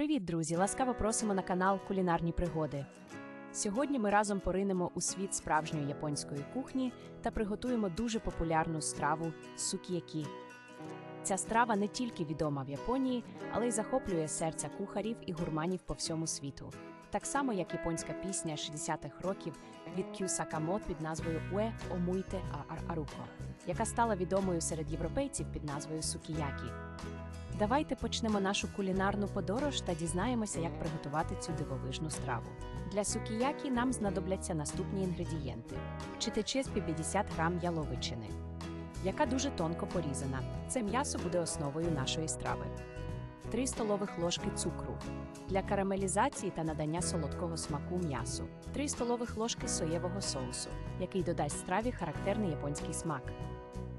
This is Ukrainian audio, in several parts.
Привіт, друзі! Ласкаво просимо на канал Кулінарні пригоди. Сьогодні ми разом поринемо у світ справжньої японської кухні та приготуємо дуже популярну страву сукіякі. Ця страва не тільки відома в Японії, але й захоплює серця кухарів і гурманів по всьому світу. Так само, як японська пісня 60-х років від Кю Сакамот під назвою Уе Омуйте Аруко, яка стала відомою серед європейців під назвою Сукіякі. Давайте почнемо нашу кулінарну подорож та дізнаємося, як приготувати цю дивовижну страву. Для сукіякі нам знадобляться наступні інгредієнти: читечеспі 50 грам яловичини, яка дуже тонко порізана. Це м'ясо буде основою нашої страви. 3 столових ложки цукру для карамелізації та надання солодкого смаку м'ясу, 3 столових ложки соєвого соусу, який додасть страві характерний японський смак.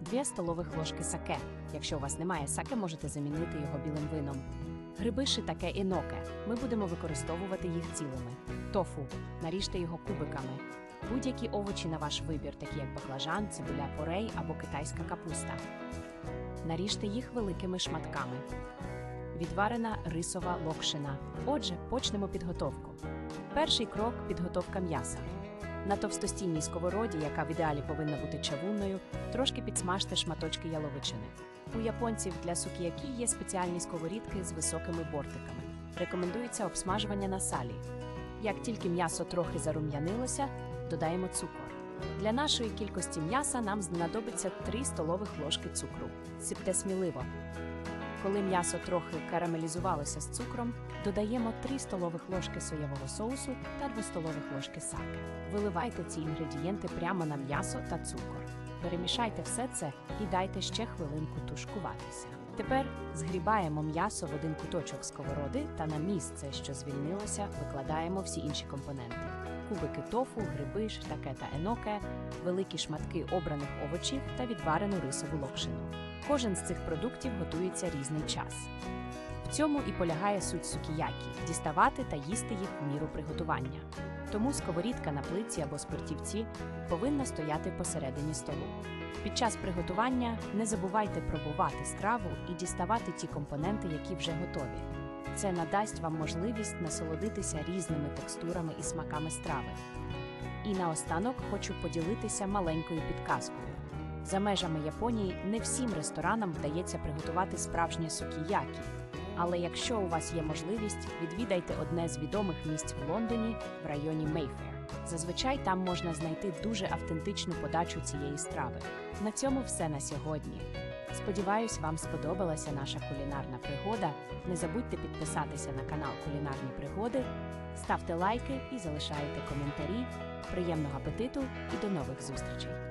2 столових ложки саке. Якщо у вас немає саке, можете замінити його білим вином. Гриби шитаке і ноке. Ми будемо використовувати їх цілими. Тофу. Наріжте його кубиками. Будь-які овочі на ваш вибір, такі як баклажан, цибуля порей або китайська капуста. Наріжте їх великими шматками. Відварена рисова локшина. Отже, почнемо підготовку. Перший крок підготовка м'яса. На товстостійній сковороді, яка в ідеалі повинна бути чавунною, трошки підсмажте шматочки яловичини. У японців для сукіякі є спеціальні сковорідки з високими бортиками. Рекомендується обсмажування на салі. Як тільки м'ясо трохи зарум'янилося, додаємо цукор. Для нашої кількості м'яса нам знадобиться 3 столових ложки цукру. Сипте сміливо. Коли м'ясо трохи карамелізувалося з цукром, додаємо 3 столових ложки соєвого соусу та 2 столових ложки саке. Виливайте ці інгредієнти прямо на м'ясо та цукор. Перемішайте все це і дайте ще хвилинку тушкуватися. Тепер згрібаємо м'ясо в один куточок сковороди та на місце, що звільнилося, викладаємо всі інші компоненти: кубики тофу, гриби, шитаке та еноке, великі шматки обраних овочів та відварену рисову локшину. Кожен з цих продуктів готується різний час. В цьому і полягає суть сукіякі діставати та їсти їх в міру приготування. Тому сковорідка на плиці або спиртівці повинна стояти посередині столу. Під час приготування не забувайте пробувати страву і діставати ті компоненти, які вже готові. Це надасть вам можливість насолодитися різними текстурами і смаками страви. І наостанок хочу поділитися маленькою підказкою. За межами Японії не всім ресторанам вдається приготувати справжнє сукіякі. Але якщо у вас є можливість, відвідайте одне з відомих місць в Лондоні в районі Мейфер. Зазвичай там можна знайти дуже автентичну подачу цієї страви. На цьому все на сьогодні. Сподіваюсь, вам сподобалася наша кулінарна пригода. Не забудьте підписатися на канал Кулінарні Пригоди, ставте лайки і залишайте коментарі. Приємного апетиту і до нових зустрічей!